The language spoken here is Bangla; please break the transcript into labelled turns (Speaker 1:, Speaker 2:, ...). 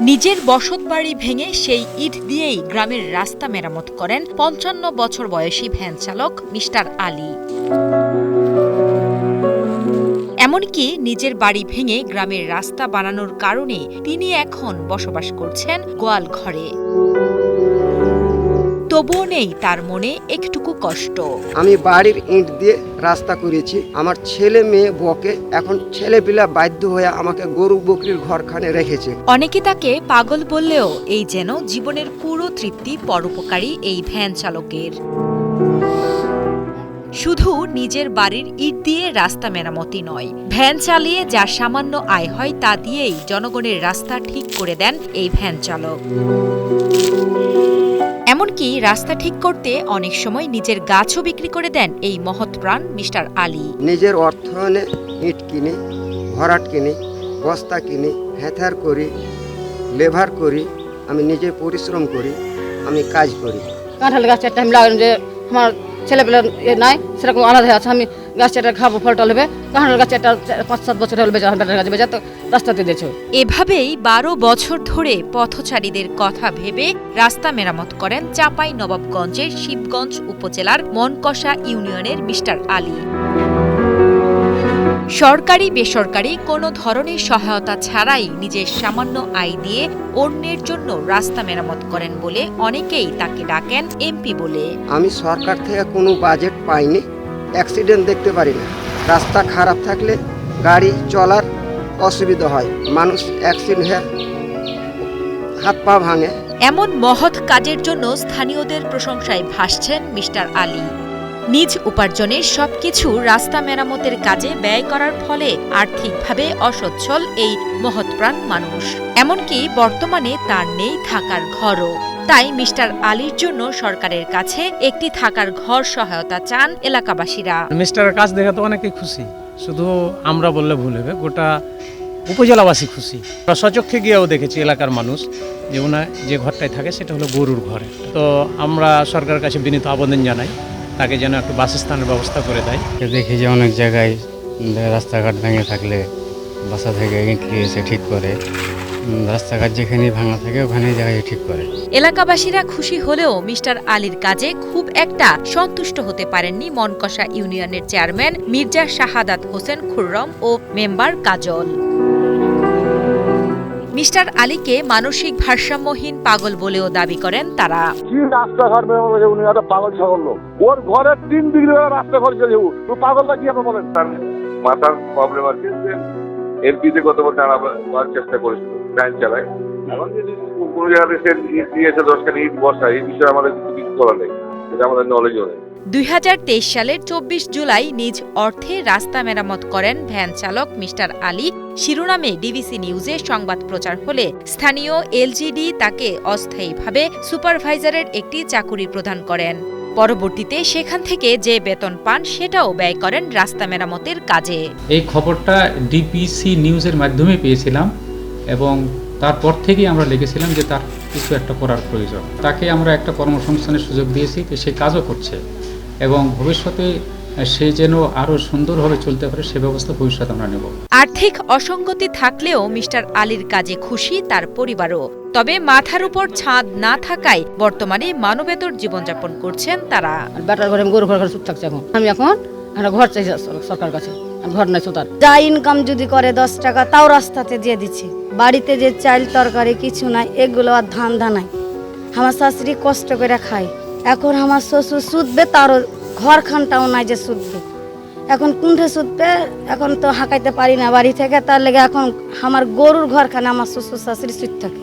Speaker 1: নিজের বসত বাড়ি ভেঙে সেই ইট দিয়েই গ্রামের রাস্তা মেরামত করেন পঞ্চান্ন বছর বয়সী ভ্যান চালক মিস্টার আলী। এমনকি নিজের বাড়ি ভেঙে গ্রামের রাস্তা বানানোর কারণে তিনি এখন বসবাস করছেন গোয়াল ঘরে তবুও নেই তার মনে একটুকু কষ্ট।
Speaker 2: আমি বাড়ির ইট দিয়ে রাস্তা করেছি। আমার ছেলে মেয়ে বকে এখন ছেলেপিলা বাধ্য হয়ে আমাকে গরু বকরির ঘরখানে রেখেছে।
Speaker 1: অনেকে তাকে পাগল বললেও এই যেন জীবনের পুরো তৃপ্তি পরোপকারী এই ভ্যান চালকের। শুধু নিজের বাড়ির ইট দিয়ে রাস্তা মেরামতি নয় ভ্যান চালিয়ে যা সামান্য আয় হয় তা দিয়েই জনগণের রাস্তা ঠিক করে দেন এই ভ্যান চালক। এমনকি রাস্তা ঠিক করতে অনেক সময় নিজের গাছও বিক্রি করে দেন এই মহৎ প্রাণ মিস্টার আলী।
Speaker 2: নিজের অর্থায়নে ইট কিনি ভরাট কিনি বস্তা কিনি হেথার করি লেভার করি আমি নিজে পরিশ্রম করি আমি কাজ করি।
Speaker 3: কাঁঠাল গাছ টাইম আমি লাগালাম যে আমার ছেলেপেলে এ নাই সেরকম আলাদা আছে আমি গাছ চারটা খাব ফলটা নেবে কাঁঠাল গাছ চারটা পাঁচ সাত বছর হলে বেটার গাছ বেজা তো রাস্তাতে দিয়েছে।
Speaker 1: এভাবেই বারো বছর ধরে পথচারীদের কথা ভেবে রাস্তা মেরামত করেন চাপাই নবাবগঞ্জের শিবগঞ্জ উপজেলার মনকষা ইউনিয়নের মিস্টার আলী। সরকারি বেসরকারি কোনো ধরনের সহায়তা ছাড়াই নিজের সামান্য আয় দিয়ে অন্যের জন্য রাস্তা মেরামত করেন বলে অনেকেই তাকে ডাকেন এমপি বলে।
Speaker 2: আমি সরকার থেকে কোনো বাজেট পাইনি। অ্যাক্সিডেন্ট দেখতে পারি না। রাস্তা খারাপ থাকলে গাড়ি চলার অসুবিধা হয়। মানুষ অ্যাক্সিডেন্ট হয়ে হাত পা ভাঙে।
Speaker 1: এমন মহৎ কাজের জন্য স্থানীয়দের প্রশংসায় ভাসছেন মিস্টার আলী। নিজ উপার্জনের সবকিছু রাস্তা মেরামতের কাজে ব্যয় করার ফলে আর্থিকভাবে অসচ্ছল এই মহৎপ্রাণ মানুষ। এমনকি বর্তমানে তার নেই থাকার ঘরও। তাই মিস্টার আলীর জন্য সরকারের কাছে একটি থাকার ঘর সহায়তা চান এলাকাবাসীরা।
Speaker 4: মিস্টারের কাজ দেখে তো অনেকেই খুশি। শুধু আমরা বললে ভুল হবে গোটা উপজেলাবাসী খুশি। সচক্ষে গিয়েও দেখেছি এলাকার মানুষ যে ওনার যে ঘরটায় থাকে সেটা হলো গরুর ঘরে। তো আমরা সরকারের কাছে বিনীত আবেদন জানাই তাকে যেন একটু বাসস্থানের ব্যবস্থা করে দেয়।
Speaker 5: দেখি যে অনেক জায়গায় রাস্তাঘাট ভেঙে থাকলে বাসা থেকে ইট ঠিক করে। রাস্তাঘাট যেখানে ভাঙা থাকে ওখানে জায়গায় ঠিক করে।
Speaker 1: এলাকাবাসীরা খুশি হলেও মিস্টার আলীর কাজে খুব একটা সন্তুষ্ট হতে পারেননি মনকষা ইউনিয়নের চেয়ারম্যান মির্জা শাহাদাত হোসেন খুররম ও মেম্বার কাজল। মিস্টার আলীকে মানসিক ভারসাম্যহীন পাগল বলেও দাবি করেন তারা।
Speaker 6: কি রাস্তাঘাট মেরামত উনি? একটা পাগল ছাগল ওর ঘরে তিন করে রাস্তা ও। তো পাগলটা কি আপনি বলেন?
Speaker 7: তার মাথার প্রবলেম আছে যে এলপিতে গত বছর আনাবার চেষ্টা করেছিল। ভ্যান চালায়। এখন যদি কোনো জায়গাতে সে ইট দিয়েছে দশখানি ইট বসা এই বিষয়ে আমাদের কিছু করা নেই। এটা আমাদের নলেজও নেই।
Speaker 1: দুই সালের চব্বিশ জুলাই নিজ অর্থে রাস্তা মেরামত করেন ভ্যান চালক মিস্টার আলী। শিরোনামে ডিবিসি নিউজে সংবাদ প্রচার হলে স্থানীয় এলজিডি তাকে অস্থায়ীভাবে সুপারভাইজারের একটি চাকুরি প্রদান করেন। পরবর্তীতে সেখান থেকে যে বেতন পান সেটাও ব্যয় করেন রাস্তা মেরামতের কাজে।
Speaker 8: এই খবরটা ডিপিসি নিউজের মাধ্যমে পেয়েছিলাম। এবং তারপর থেকেই আমরা লিখেছিলাম যে তার কিছু একটা করার প্রয়োজন। তাকে আমরা একটা কর্মসংস্থানের সুযোগ দিয়েছি তো সে কাজও করছে এবং ভবিষ্যতে সে যেন আরও সুন্দরভাবে চলতে পারে সে ব্যবস্থা ভবিষ্যতে আমরা নেব।
Speaker 1: আর্থিক অসঙ্গতি থাকলেও মিস্টার আলীর কাজে খুশি তার পরিবারও। তবে মাথার উপর ছাদ না থাকায় বর্তমানে মানবেতর জীবনযাপন করছেন তারা।
Speaker 3: বেটার ঘরে আমি গরু ঘর ঘরে চুপ থাকছি এখন। আমি এখন একটা ঘর চাইছি সর- সরকার কাছে। ঘর নাই সুতার
Speaker 9: যা ইনকাম যদি করে দশ টাকা, তাও রাস্তাতে দিয়ে দিচ্ছে। বাড়িতে যে চাল তরকারি কিছু নাই, এগুলো আর ধান ধানাই আমার শাশুড়ি কষ্ট করে খায়। এখন আমার শ্বশুর সুদবে, তারও ঘর খানটাও নাই যে সুদবে। এখন কুণ্ঠে সুদবে, এখন তো হাঁকাইতে পারি না বাড়ি থেকে, তার লেগে এখন আমার গরুর ঘরখানে আমার শ্বশুর শাশুড়ি সুদ থাকে।